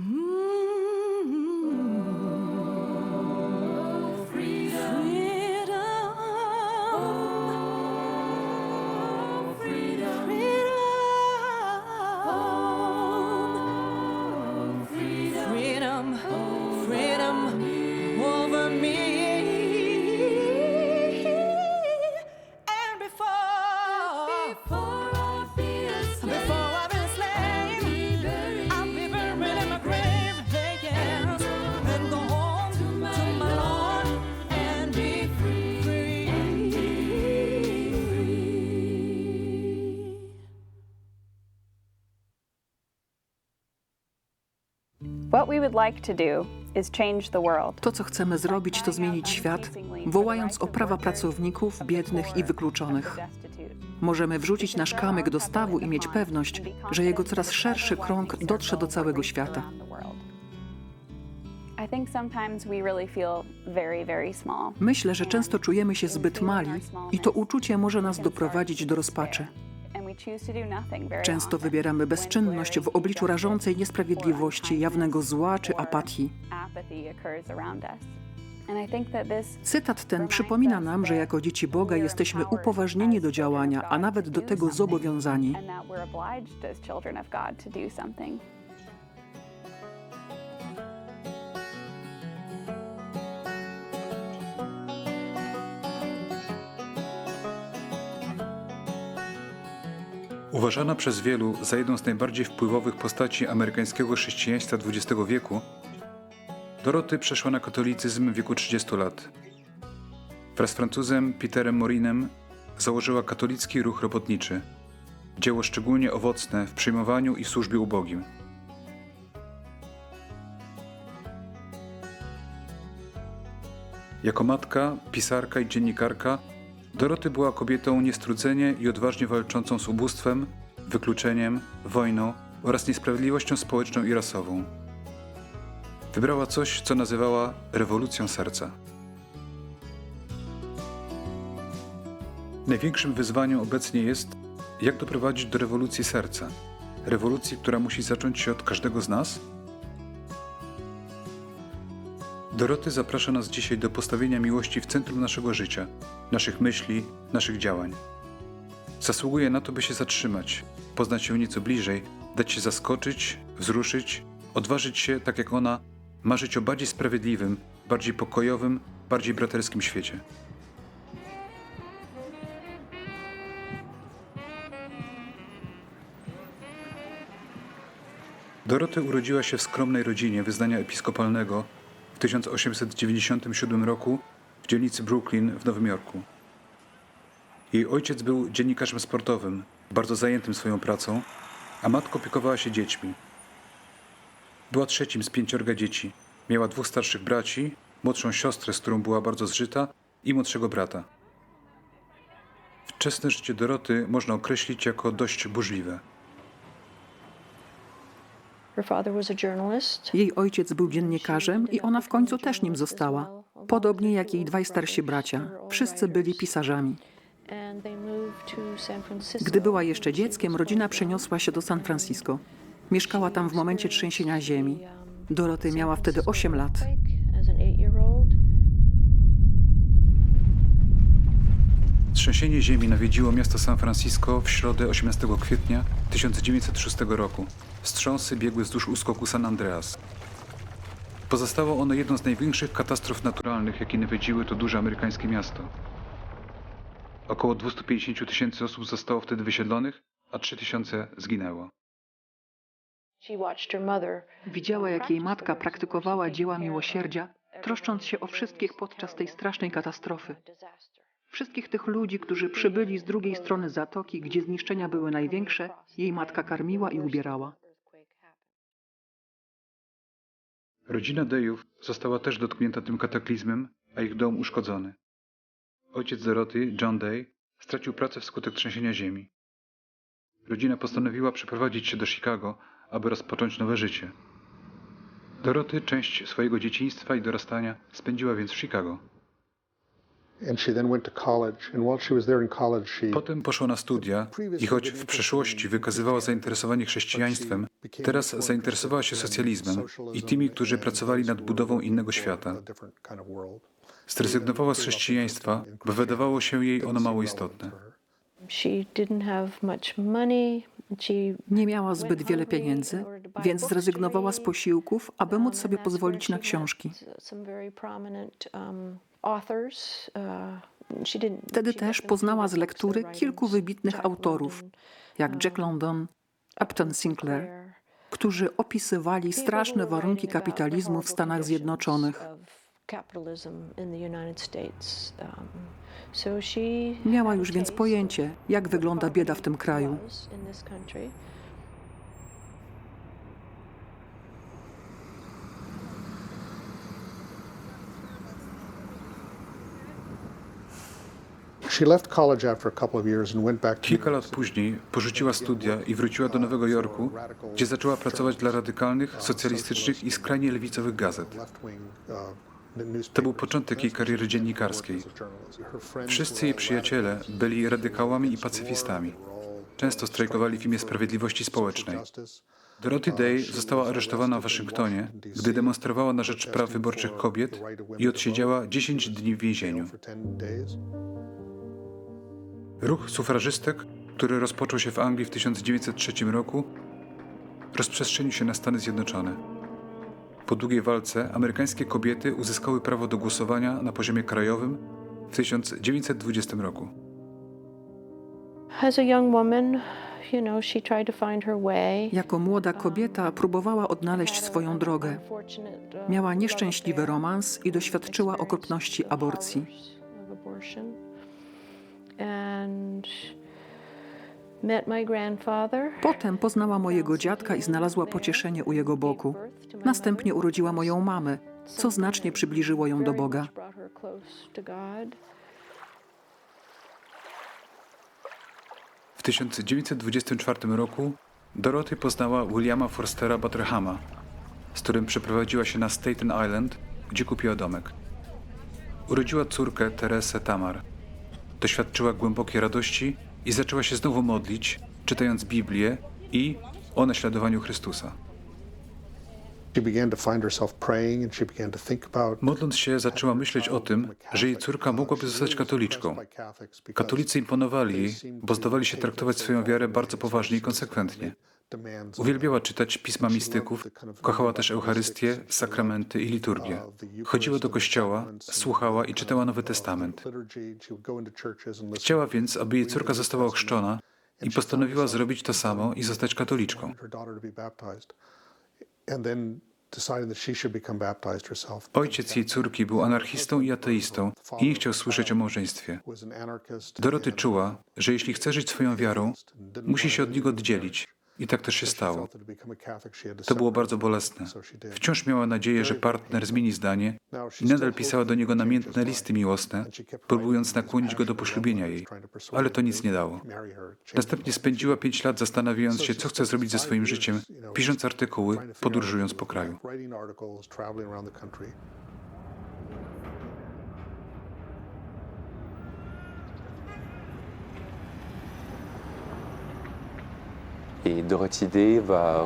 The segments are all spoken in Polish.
Mm. To do is change the world. To, co chcemy zrobić, to zmienić świat, wołając o prawa pracowników, biednych i wykluczonych. Możemy wrzucić nasz kamyk do stawu i mieć pewność, że jego coraz szerszy krąg dotrze do całego świata. Myślę, że często czujemy się zbyt mali i to uczucie może nas doprowadzić do rozpaczy. Często wybieramy bezczynność w obliczu rażącej niesprawiedliwości, jawnego zła czy apatii. Cytat ten przypomina nam, że jako dzieci Boga jesteśmy upoważnieni do działania, a nawet do tego zobowiązani. Uważana przez wielu za jedną z najbardziej wpływowych postaci amerykańskiego chrześcijaństwa XX wieku, Doroty przeszła na katolicyzm w wieku 30 lat. Wraz z Francuzem Peterem Morinem założyła katolicki ruch robotniczy, dzieło szczególnie owocne w przyjmowaniu i służbie ubogim. Jako matka, pisarka i dziennikarka Doroty była kobietą niestrudzenie i odważnie walczącą z ubóstwem, wykluczeniem, wojną oraz niesprawiedliwością społeczną i rasową. Wybrała coś, co nazywała rewolucją serca. Największym wyzwaniem obecnie jest, jak doprowadzić do rewolucji serca. Rewolucji, która musi zacząć się od każdego z nas? Doroty zaprasza nas dzisiaj do postawienia miłości w centrum naszego życia, naszych myśli, naszych działań. Zasługuje na to, by się zatrzymać, poznać ją nieco bliżej, dać się zaskoczyć, wzruszyć, odważyć się, tak jak ona, marzyć o bardziej sprawiedliwym, bardziej pokojowym, bardziej braterskim świecie. Doroty urodziła się w skromnej rodzinie wyznania episkopalnego w 1897 roku w dzielnicy Brooklyn w Nowym Jorku. Jej ojciec był dziennikarzem sportowym, bardzo zajętym swoją pracą, a matka opiekowała się dziećmi. Była trzecim z pięciorga dzieci. Miała dwóch starszych braci, młodszą siostrę, z którą była bardzo zżyta, i młodszego brata. Wczesne życie Doroty można określić jako dość burzliwe. Jej ojciec był dziennikarzem i ona w końcu też nim została. Podobnie jak jej dwaj starsi bracia. Wszyscy byli pisarzami. Gdy była jeszcze dzieckiem, rodzina przeniosła się do San Francisco. Mieszkała tam w momencie trzęsienia ziemi. Doroty miała wtedy 8 lat. Trzęsienie ziemi nawiedziło miasto San Francisco w środę 18 kwietnia 1906 roku. Wstrząsy biegły wzdłuż uskoku San Andreas. Pozostało ono jedną z największych katastrof naturalnych, jakie nawiedziły to duże amerykańskie miasto. Około 250 tysięcy osób zostało wtedy wysiedlonych, a 3 tysiące zginęło. Widziała, jak jej matka praktykowała dzieła miłosierdzia, troszcząc się o wszystkich podczas tej strasznej katastrofy. Wszystkich tych ludzi, którzy przybyli z drugiej strony zatoki, gdzie zniszczenia były największe, jej matka karmiła i ubierała. Rodzina Dejów została też dotknięta tym kataklizmem, a ich dom uszkodzony. Ojciec Doroty, John Day, stracił pracę wskutek trzęsienia ziemi. Rodzina postanowiła przeprowadzić się do Chicago, aby rozpocząć nowe życie. Doroty część swojego dzieciństwa i dorastania spędziła więc w Chicago. Potem poszła na studia i choć w przeszłości wykazywała zainteresowanie chrześcijaństwem, teraz zainteresowała się socjalizmem i tymi, którzy pracowali nad budową innego świata. Zrezygnowała z chrześcijaństwa, bo wydawało się jej ono mało istotne. Nie miała zbyt wiele pieniędzy, więc zrezygnowała z posiłków, aby móc sobie pozwolić na książki. Um. Uh, Wtedy też poznała z lektury kilku wybitnych autorów, jak Jack London, Upton Sinclair, którzy opisywali straszne warunki kapitalizmu w Stanach Zjednoczonych. Of capitalism in the United States. Um, so she Miała już więc pojęcie, jak wygląda bieda w tym kraju. was in this country. She left college after a couple of years and went back to Kilka lat później porzuciła studia i wróciła do Nowego Jorku, gdzie zaczęła pracować dla radykalnych, socjalistycznych i skrajnie lewicowych gazet. To był początek jej kariery dziennikarskiej. Wszyscy jej przyjaciele byli radykałami i pacyfistami. Często strajkowali w imię sprawiedliwości społecznej. Dorothy Day została aresztowana w Waszyngtonie, gdy demonstrowała na rzecz praw wyborczych kobiet i odsiedziała 10 dni w więzieniu. For 10 days. Ruch sufrażystek, który rozpoczął się w Anglii w 1903 roku, rozprzestrzenił się na Stany Zjednoczone. Po długiej walce amerykańskie kobiety uzyskały prawo do głosowania na poziomie krajowym w 1920 roku. As a young woman, you know, she tried to find her way. Jako młoda kobieta próbowała odnaleźć swoją drogę. Miała nieszczęśliwy romans i doświadczyła okropności aborcji. And. Potem poznała mojego dziadka i znalazła pocieszenie u jego boku. Następnie urodziła moją mamę, co znacznie przybliżyło ją do Boga. W 1924 roku Dorothy poznała Williama Forstera Butterhama, z którym przeprowadziła się na Staten Island, gdzie kupiła domek. Urodziła córkę Teresę Tamar. Doświadczyła głębokiej radości i zaczęła się znowu modlić, czytając Biblię i o naśladowaniu Chrystusa. Modląc się, zaczęła myśleć o tym, że jej córka mogłaby zostać katoliczką. Katolicy imponowali jej, bo zdawali się traktować swoją wiarę bardzo poważnie i konsekwentnie. Uwielbiała czytać pisma mistyków, kochała też Eucharystię, sakramenty i liturgię. Chodziła do kościoła, słuchała i czytała Nowy Testament. Chciała więc, aby jej córka została ochrzczona i postanowiła zrobić to samo i zostać katoliczką. Ojciec jej córki był anarchistą i ateistą i nie chciał słyszeć o małżeństwie. Doroty czuła, że jeśli chce żyć swoją wiarą, musi się od niego oddzielić. I tak też się stało. To było bardzo bolesne. Wciąż miała nadzieję, że partner zmieni zdanie i nadal pisała do niego namiętne listy miłosne, próbując nakłonić go do poślubienia jej, ale to nic nie dało. Następnie spędziła pięć lat zastanawiając się, co chce zrobić ze swoim życiem, pisząc artykuły, podróżując po kraju.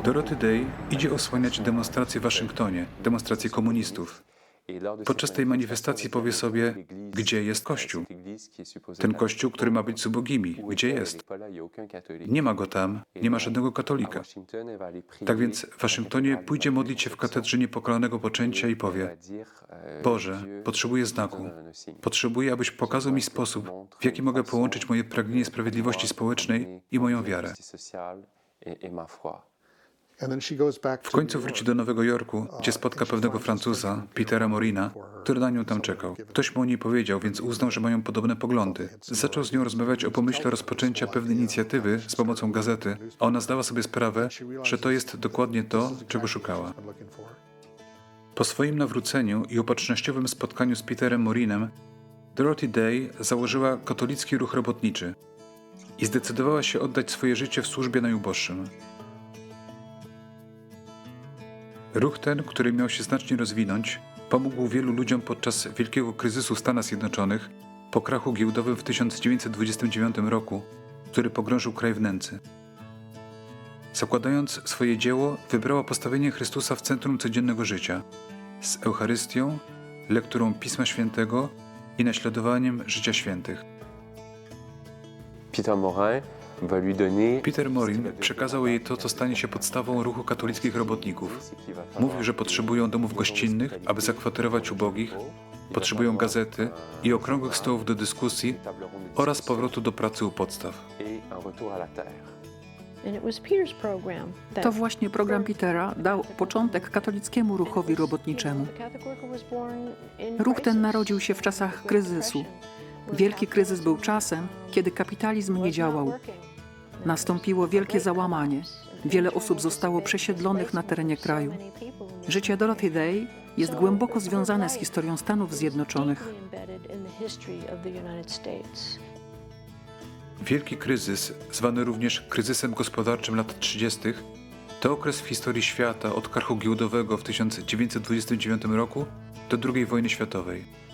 Dorothy Day idzie osłaniać demonstrację w Waszyngtonie, demonstrację komunistów. Podczas tej manifestacji powie sobie, gdzie jest Kościół. Ten kościół, który ma być z ubogimi, gdzie jest? y. Nie ma go tam, nie ma żadnego katolika. Tak więc w Waszyngtonie pójdzie modlić się w katedrze niepokalanego poczęcia i powie: euh, Boże, potrzebuję znaku. Potrzebuję, abyś pokazał mi sposób, w jaki mogę połączyć moje pragnienie sprawiedliwości społecznej i moją wiarę. W końcu wróci do Nowego Jorku, gdzie spotka pewnego Francuza, Petera Morina, który na nią tam czekał. Ktoś mu o niej powiedział, więc uznał, że mają podobne poglądy. Zaczął z nią rozmawiać o pomyśle rozpoczęcia pewnej inicjatywy z pomocą gazety, a ona zdała sobie sprawę, że to jest dokładnie to, czego szukała. Po swoim nawróceniu i opatrznościowym spotkaniu z Peterem Morinem, Dorothy Day założyła katolicki ruch robotniczy i zdecydowała się oddać swoje życie w służbie najuboższym. Ruch ten, który miał się znacznie rozwinąć, pomógł wielu ludziom podczas wielkiego kryzysu w Stanach Zjednoczonych, Po krachu giełdowym w 1929 roku, który pogrążył kraj w nędzy. Zakładając swoje dzieło, wybrała postawienie Chrystusa w centrum codziennego życia z Eucharystią, lekturą Pisma Świętego i naśladowaniem życia świętych. Peter Morin va lui donner Peter Morin przekazał jej to, co stanie się podstawą ruchu katolickich robotników. Mówił, że potrzebują domów gościnnych, aby zakwaterować ubogich, potrzebują gazety i okrągłych stołów do dyskusji oraz powrotu do pracy u podstaw. To właśnie program Petera dał początek katolickiemu ruchowi robotniczemu. Ruch ten narodził się w czasach kryzysu. Wielki kryzys był czasem, kiedy kapitalizm nie działał. Nastąpiło wielkie załamanie. Wiele osób zostało przesiedlonych na terenie kraju. Życie Dorothy Day jest głęboko związane z historią Stanów Zjednoczonych. Wielki kryzys, zwany również kryzysem gospodarczym lat 30., to okres w historii świata od krachu giełdowego w 1929 roku do II wojny światowej.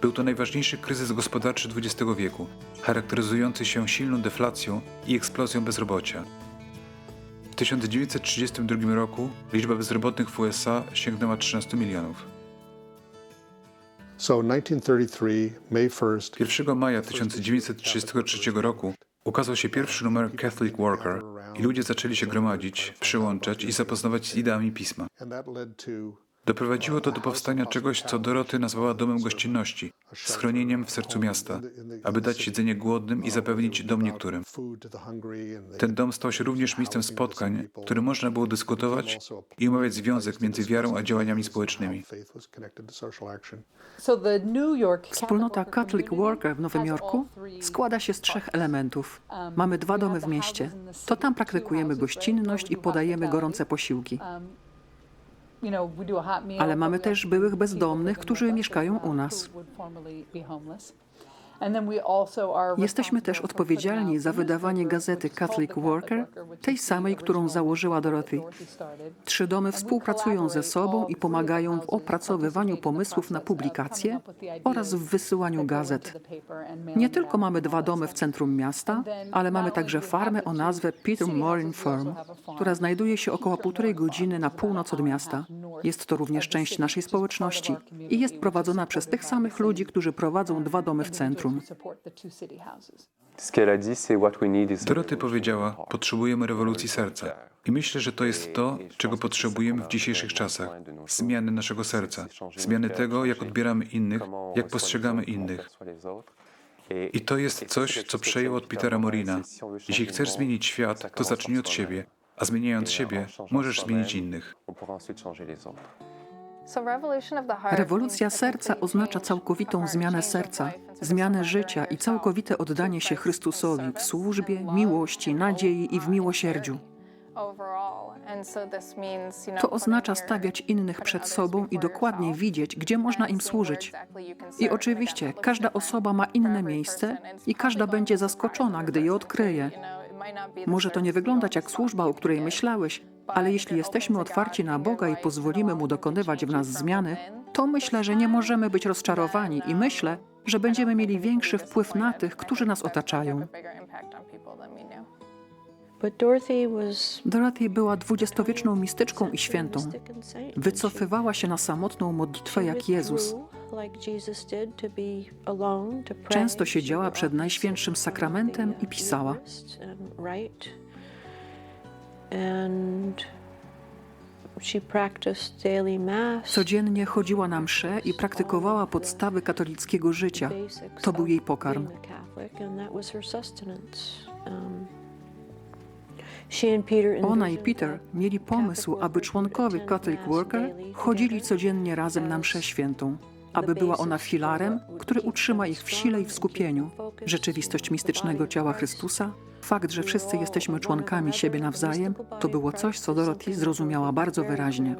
Był to najważniejszy kryzys gospodarczy XX wieku, charakteryzujący się silną deflacją i eksplozją bezrobocia. W 1932 roku liczba bezrobotnych w USA sięgnęła 13 milionów. So 1933, May 1st, 1 maja 1933 roku ukazał się pierwszy numer Catholic Worker i ludzie zaczęli się gromadzić, przyłączać i zapoznawać z ideami pisma. Doprowadziło to do powstania czegoś, co Doroty nazwała domem gościnności, schronieniem w sercu miasta, aby dać jedzenie głodnym i zapewnić dom niektórym. Ten dom stał się również miejscem spotkań, w którym można było dyskutować i umawiać związek między wiarą a działaniami społecznymi. Wspólnota Catholic Worker w Nowym Jorku składa się z trzech elementów. Mamy dwa domy w mieście. To tam praktykujemy gościnność i podajemy gorące posiłki. Ale mamy też byłych bezdomnych, którzy mieszkają u nas. Jesteśmy też odpowiedzialni za wydawanie gazety Catholic Worker, tej samej, którą założyła Dorothy. Trzy domy współpracują ze sobą i pomagają w opracowywaniu pomysłów na publikacje oraz w wysyłaniu gazet. Nie tylko mamy dwa domy w centrum miasta, ale mamy także farmę o nazwie Peter Morin Farm, która znajduje się około półtorej godziny na północ od miasta. Jest to również część naszej społeczności i jest prowadzona przez tych samych ludzi, którzy prowadzą dwa domy w centrum. Ce qu'elle a dit, c'est what we need is Doroty powiedziała, potrzebujemy rewolucji serca. I myślę, że to jest to, czego potrzebujemy w dzisiejszych czasach. Zmiany naszego serca, zmiany tego, jak odbieramy innych, jak postrzegamy innych. I to jest coś, co przejęło od Petera Morina. Jeśli chcesz zmienić świat, to zacznij od siebie, a zmieniając siebie, możesz zmienić innych. Rewolucja serca oznacza całkowitą zmianę serca, zmianę życia i całkowite oddanie się Chrystusowi w służbie, miłości, nadziei i w miłosierdziu. To oznacza stawiać innych przed sobą i dokładnie widzieć, gdzie można im służyć. I oczywiście każda osoba ma inne miejsce i każda będzie zaskoczona, gdy je odkryje. Może to nie wyglądać jak służba, o której myślałeś, ale jeśli jesteśmy otwarci na Boga i pozwolimy Mu dokonywać w nas zmiany, to myślę, że nie możemy być rozczarowani i myślę, że będziemy mieli większy wpływ na tych, którzy nas otaczają. Dorothy była dwudziestowieczną mistyczką i świętą. Wycofywała się na samotną modlitwę jak Jezus. Często siedziała przed Najświętszym Sakramentem i pisała. Codziennie chodziła na msze i praktykowała podstawy katolickiego życia. To był jej pokarm. Ona i Peter mieli pomysł, aby członkowie Catholic Worker chodzili codziennie razem na mszę świętą, aby była ona filarem, który utrzyma ich w sile i w skupieniu. Rzeczywistość mistycznego ciała Chrystusa, fakt, że wszyscy jesteśmy członkami siebie nawzajem, to było coś, co Dorothy zrozumiała bardzo wyraźnie.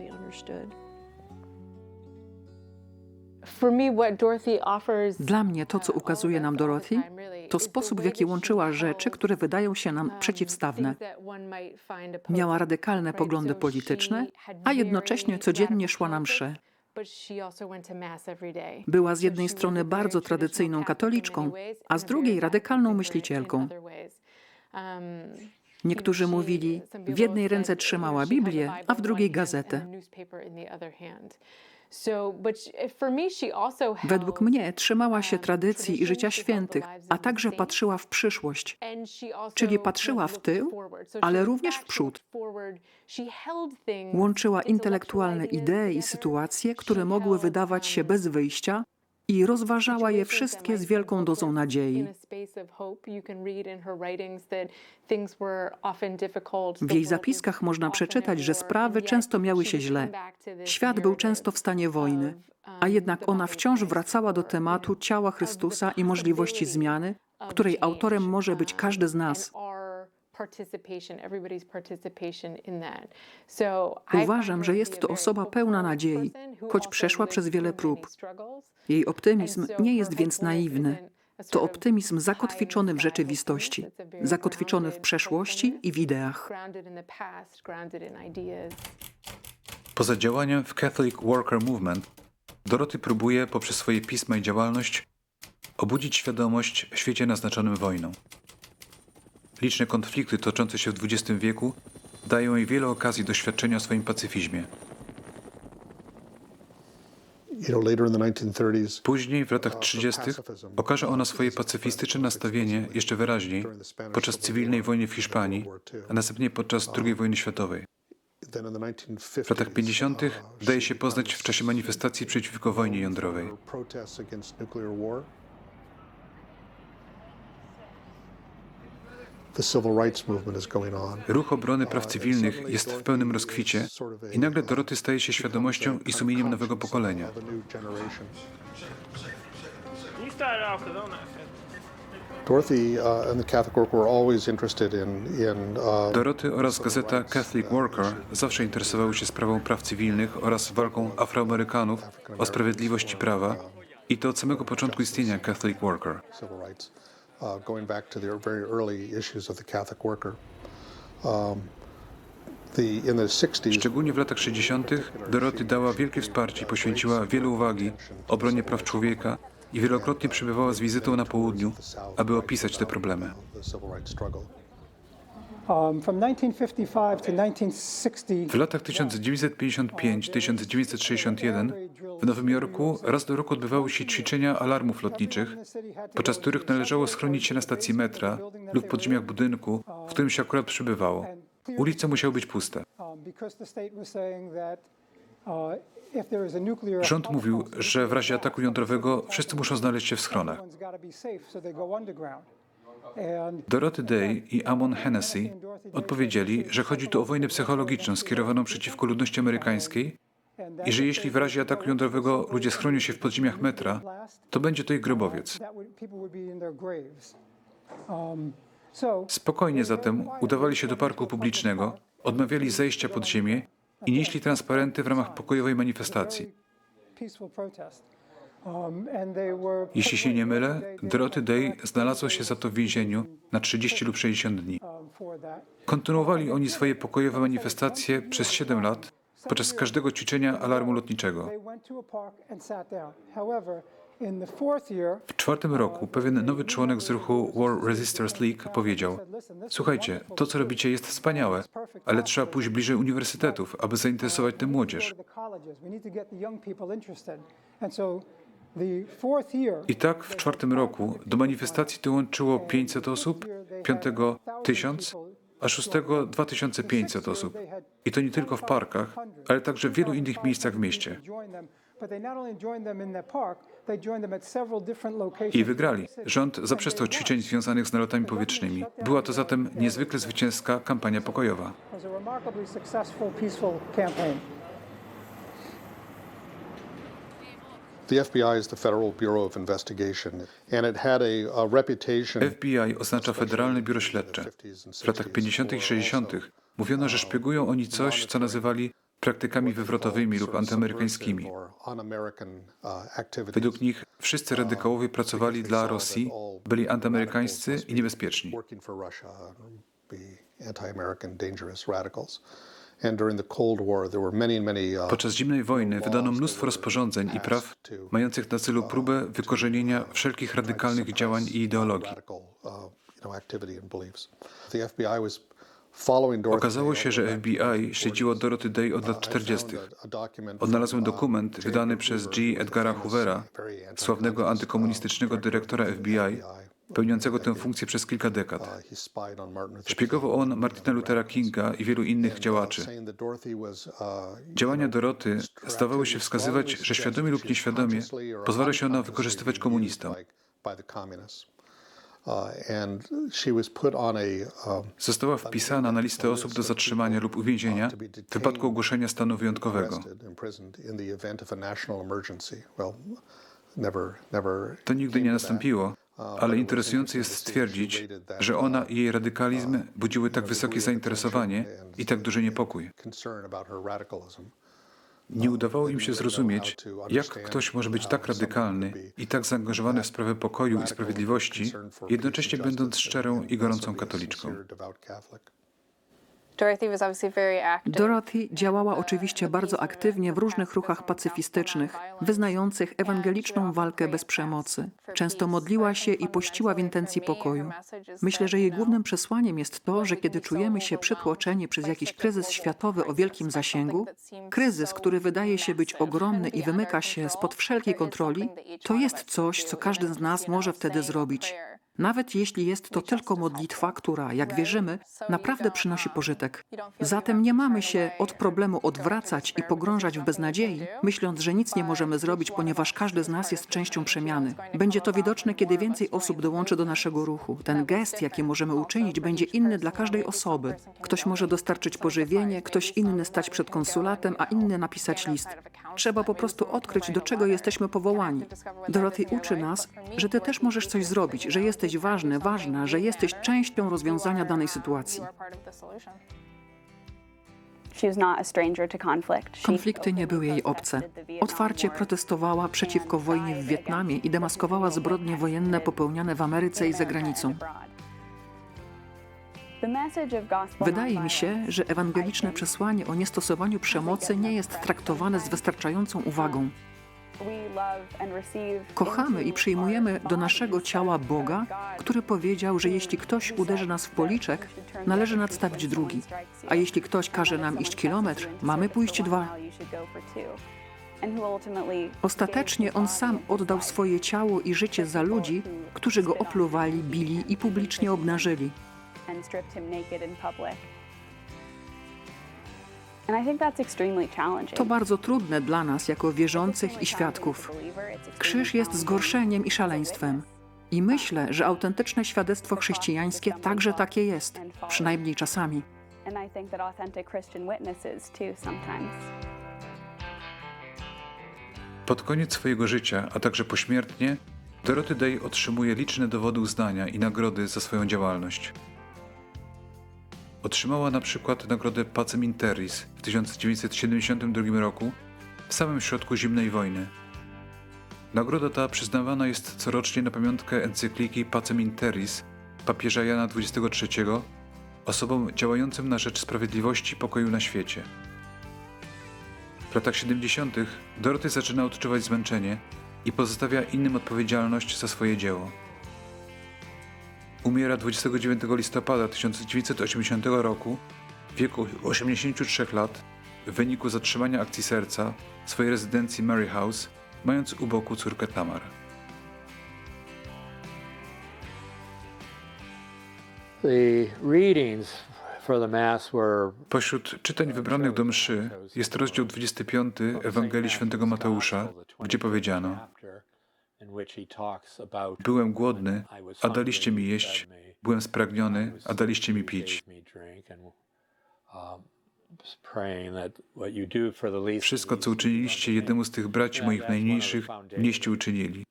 Dla mnie to, co ukazuje nam Dorothy, to sposób, w jaki łączyła rzeczy, które wydają się nam przeciwstawne. Miała radykalne poglądy polityczne, a jednocześnie codziennie szła na msze. Była z jednej strony bardzo tradycyjną katoliczką, a z drugiej radykalną myślicielką. Niektórzy mówili, w jednej ręce trzymała Biblię, a w drugiej gazetę. Według mnie trzymała się tradycji i życia świętych, a także patrzyła w przyszłość, czyli patrzyła w tył, ale również w przód. Łączyła intelektualne idee i sytuacje, które mogły wydawać się bez wyjścia, i rozważała je wszystkie z wielką dozą nadziei. W jej zapiskach można przeczytać, że sprawy często miały się źle. Świat był często w stanie wojny, a jednak ona wciąż wracała do tematu ciała Chrystusa i możliwości zmiany, której autorem może być każdy z nas. Uważam, że jest to osoba pełna nadziei, choć przeszła przez wiele prób. Jej optymizm nie jest więc naiwny. To optymizm zakotwiczony w rzeczywistości, zakotwiczony w przeszłości i w ideach. Poza działaniem w Catholic Worker Movement, Doroty próbuje poprzez swoje pisma i działalność obudzić świadomość w świecie naznaczonym wojną. Liczne konflikty toczące się w XX wieku dają jej wiele okazji doświadczenia o swoim pacyfizmie. Później, w latach 30., okaże ona swoje pacyfistyczne nastawienie jeszcze wyraźniej podczas cywilnej wojny w Hiszpanii, a następnie podczas II wojny światowej. then in the 1950s, W latach 50. uh, daje się poznać w czasie manifestacji przeciwko wojnie jądrowej. protests against nuclear war. The civil rights movement is going on. Ruch obrony praw cywilnych jest w pełnym rozkwicie i nagle Doroty staje się świadomością i sumieniem nowego pokolenia. Doroty oraz gazeta Catholic Worker zawsze interesowały się sprawą praw cywilnych oraz walką Afroamerykanów o sprawiedliwość i prawa i to od samego początku istnienia Catholic Worker. Uh, going back to the very early issues of the Catholic worker. Um, the in the 60s, Szczególnie w latach 60. Doroty dała wielkie wsparcie i poświęciła wiele uwagi obronie praw człowieka i wielokrotnie przybywała z wizytą na południu, aby opisać te problemy. W latach 1955-1961 w Nowym Jorku raz do roku odbywały się ćwiczenia alarmów lotniczych, podczas których należało schronić się na stacji metra lub podziemiach budynku, w którym się akurat przebywało. Ulice musiały być puste. Rząd mówił, że w razie ataku jądrowego wszyscy muszą znaleźć się w schronach. Dorothy Day i Amon Hennessy odpowiedzieli, że chodzi tu o wojnę psychologiczną skierowaną przeciwko ludności amerykańskiej i że jeśli w razie ataku jądrowego ludzie schronią się w podziemiach metra, to będzie to ich grobowiec. Spokojnie zatem udawali się do parku publicznego, odmawiali zejścia pod ziemię i nieśli transparenty w ramach pokojowej manifestacji. Um, Jeśli się nie mylę, Dorothy Day znalazła się za to w więzieniu na 30 lub 60 dni. Kontynuowali oni swoje pokojowe manifestacje przez 7 lat podczas każdego ćwiczenia alarmu lotniczego. W czwartym roku pewien nowy członek z ruchu War Resisters League powiedział: Słuchajcie, to co robicie jest wspaniałe, ale trzeba pójść bliżej uniwersytetów, aby zainteresować tę młodzież. I tak w czwartym roku do manifestacji dołączyło 500 osób, piątego 1000, a szóstego 2500 osób. I to nie tylko w parkach, ale także w wielu innych miejscach w mieście. I wygrali. Rząd zaprzestał ćwiczeń związanych z nalotami powietrznymi. Była to zatem niezwykle zwycięska kampania pokojowa. It was a remarkably successful, peaceful campaign. The FBI is the Federal Bureau of Investigation, and it had a, a reputation. FBI oznacza Federalne Biuro Śledcze. W latach 50. i 60. mówiono, że szpiegują oni coś, co nazywali praktykami wywrotowymi lub antyamerykańskimi. Według nich wszyscy radykałowie pracowali dla Rosji, byli antyamerykańscy i niebezpieczni. Working for Russia, be anti-American, dangerous radicals. And during the Cold War, there were many, many. Uh, Podczas zimnej wojny wydano mnóstwo rozporządzeń i praw mających na celu próbę wykorzenienia wszelkich radykalnych działań i ideologii. uh, Okazało się, że FBI śledziło 40s. Dorothy Day od lat Uh, I 40. found a- a document Odnalazłem uh, dokument wydany przez G. Edgara Hoovera, uh, sławnego uh, antykomunistycznego dyrektora FBI, pełniącego tę funkcję przez kilka dekad. Szpiegował on Martina Luthera Kinga i wielu innych działaczy. Działania Doroty zdawały się wskazywać, że świadomie lub nieświadomie pozwala się ona wykorzystywać komunistom. Została wpisana na listę osób do zatrzymania lub uwięzienia w wypadku ogłoszenia stanu wyjątkowego. To nigdy nie nastąpiło, ale interesujące jest stwierdzić, że ona i jej radykalizm budziły tak wysokie zainteresowanie i tak duży niepokój. Nie udawało im się zrozumieć, jak ktoś może być tak radykalny i tak zaangażowany w sprawę pokoju i sprawiedliwości, jednocześnie będąc szczerą i gorącą katoliczką. Dorothy działała oczywiście bardzo aktywnie w różnych ruchach pacyfistycznych, wyznających ewangeliczną walkę bez przemocy. Często modliła się i pościła w intencji pokoju. Myślę, że jej głównym przesłaniem jest to, że kiedy czujemy się przytłoczeni przez jakiś kryzys światowy o wielkim zasięgu, kryzys, który wydaje się być ogromny i wymyka się spod wszelkiej kontroli, to jest coś, co każdy z nas może wtedy zrobić. Nawet jeśli jest to tylko modlitwa, która, jak wierzymy, naprawdę przynosi pożytek. Zatem nie mamy się od problemu odwracać i pogrążać w beznadziei, myśląc, że nic nie możemy zrobić, ponieważ każdy z nas jest częścią przemiany. Będzie to widoczne, kiedy więcej osób dołączy do naszego ruchu. Ten gest, jaki możemy uczynić, będzie inny dla każdej osoby. Ktoś może dostarczyć pożywienie, ktoś inny stać przed konsulatem, a inny napisać list. Trzeba po prostu odkryć, do czego jesteśmy powołani. Dorothy uczy nas, że ty też możesz coś zrobić, że jesteś ważny, ważna, że jesteś częścią rozwiązania danej sytuacji. Konflikty nie były jej obce. Otwarcie protestowała przeciwko wojnie w Wietnamie i demaskowała zbrodnie wojenne popełniane w Ameryce i za granicą. Wydaje mi się, że ewangeliczne przesłanie o niestosowaniu przemocy nie jest traktowane z wystarczającą uwagą. Kochamy i przyjmujemy do naszego ciała Boga, który powiedział, że jeśli ktoś uderzy nas w policzek, należy nadstawić drugi, a jeśli ktoś każe nam iść kilometr, mamy pójść dwa. Ostatecznie on sam oddał swoje ciało i życie za ludzi, którzy go opluwali, bili i publicznie obnażyli. To bardzo trudne dla nas jako wierzących i świadków. Krzyż jest zgorszeniem i szaleństwem. I myślę, że autentyczne świadectwo chrześcijańskie także takie jest, przynajmniej czasami. Pod koniec swojego życia, a także pośmiertnie, Dorothy Day otrzymuje liczne dowody uznania i nagrody za swoją działalność. Otrzymała na przykład nagrodę Pacem in Terris w 1972 roku, w samym środku zimnej wojny. Nagroda ta przyznawana jest corocznie na pamiątkę encykliki Pacem in Terris papieża Jana XXIII osobom działającym na rzecz sprawiedliwości i pokoju na świecie. W latach 70. Dorothy zaczyna odczuwać zmęczenie i pozostawia innym odpowiedzialność za swoje dzieło. Umiera 29 listopada 1980 roku w wieku 83 lat w wyniku zatrzymania akcji serca w swojej rezydencji Mary House, mając u boku córkę Tamar. Pośród czytań wybranych do mszy jest rozdział 25 Ewangelii Świętego Mateusza, gdzie powiedziano Byłem głodny, a daliście mi jeść, byłem spragniony, a daliście mi pić. Wszystko, co uczyniliście jednemu z tych braci moich najmniejszych, mnieście uczynili.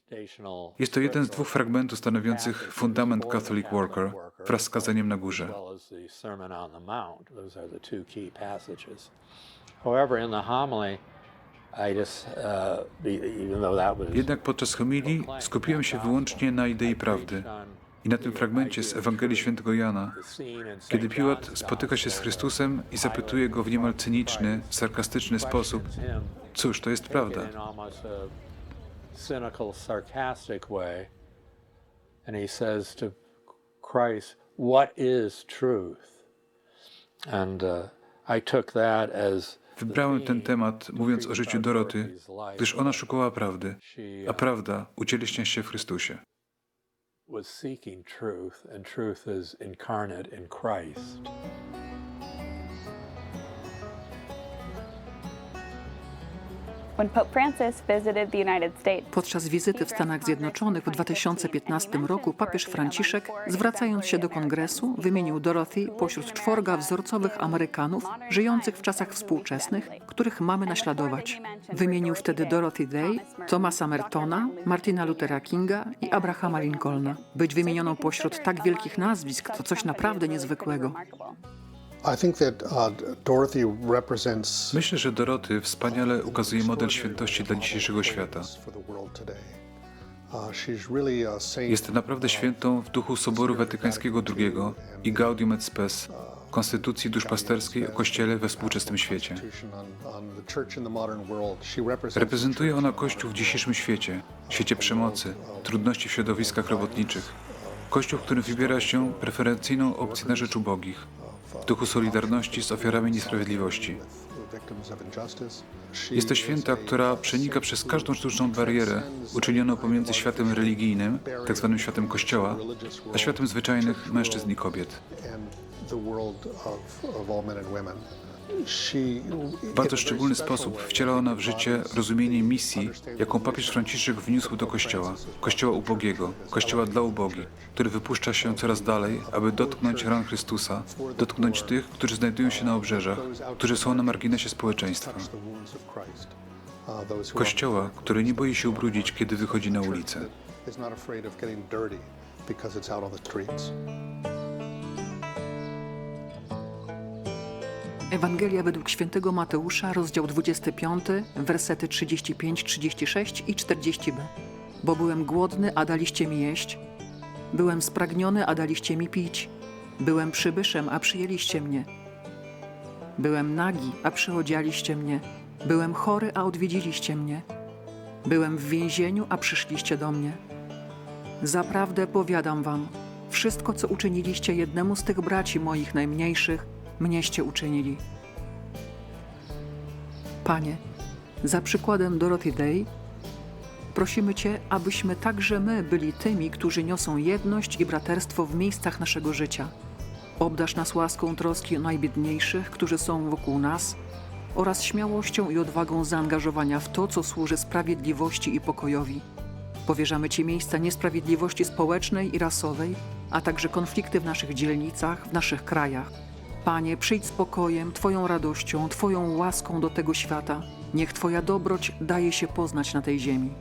Jest to jeden z dwóch fragmentów stanowiących fundament Catholic Worker wraz z kazaniem na górze. However, in the homily, Jednak podczas homilii skupiłem się wyłącznie na idei prawdy. I na tym fragmencie z Ewangelii Świętego Jana, kiedy Piłat spotyka się z Chrystusem i zapytuje go w niemal cyniczny, sarkastyczny sposób, cóż, to jest prawda. cynical, sarcastic way. And he says to Christ, What is truth? And uh, I took that as Wybrałem ten temat, mówiąc o życiu Doroty, gdyż ona szukała prawdy, a prawda ucieleśnia się w Chrystusie. was seeking truth, and truth is incarnate in Christ. Podczas wizyty w Stanach Zjednoczonych w 2015 roku papież Franciszek, zwracając się do kongresu, wymienił Dorothy pośród czworga wzorcowych Amerykanów żyjących w czasach współczesnych, których mamy naśladować. Wymienił wtedy Dorothy Day, Thomasa Mertona, Martina Luthera Kinga i Abrahama Lincolna. Być wymienioną pośród tak wielkich nazwisk to coś naprawdę niezwykłego. Uh, Myślę, że Doroty wspaniale ukazuje model świętości dla dzisiejszego świata. Uh, saint Jest naprawdę świętą w duchu Soboru Watykańskiego II i Gaudium et Spes, konstytucji duszpasterskiej o Kościele we współczesnym świecie. Reprezentuje ona Kościół w dzisiejszym świecie, świecie przemocy, trudności w środowiskach robotniczych. Kościół, w którym wybiera się preferencyjną opcję na rzecz ubogich, duchu solidarności z ofiarami niesprawiedliwości. Jest to święta, która przenika przez każdą sztuczną barierę uczynioną pomiędzy światem religijnym, zwanym światem Kościoła, a światem zwyczajnych mężczyzn i kobiet. W bardzo szczególny sposób wciela ona w życie rozumienie misji, jaką papież Franciszek wniósł do Kościoła, Kościoła ubogiego, Kościoła dla ubogich, który wypuszcza się coraz dalej, aby dotknąć ran Chrystusa, dotknąć tych, którzy znajdują się na obrzeżach, którzy są na marginesie społeczeństwa. Kościoła, który nie boi się ubrudzić, kiedy wychodzi na ulicę. Ewangelia według świętego Mateusza, rozdział 25, wersety 35, 36 i 40b. Bo byłem głodny, a daliście mi jeść. Byłem spragniony, a daliście mi pić. Byłem przybyszem, a przyjęliście mnie. Byłem nagi, a przyodzialiście mnie. Byłem chory, a odwiedziliście mnie. Byłem w więzieniu, a przyszliście do mnie. Zaprawdę powiadam wam, wszystko, co uczyniliście jednemu z tych braci moich najmniejszych, mnieście uczynili. Panie, za przykładem Dorothy Day, prosimy Cię, abyśmy także my byli tymi, którzy niosą jedność i braterstwo w miejscach naszego życia. Obdasz nas łaską troski o najbiedniejszych, którzy są wokół nas, oraz śmiałością i odwagą zaangażowania w to, co służy sprawiedliwości i pokojowi. Powierzamy Ci miejsca niesprawiedliwości społecznej i rasowej, a także konflikty w naszych dzielnicach, w naszych krajach. Panie, przyjdź z pokojem, Twoją radością, Twoją łaską do tego świata. Niech Twoja dobroć daje się poznać na tej ziemi.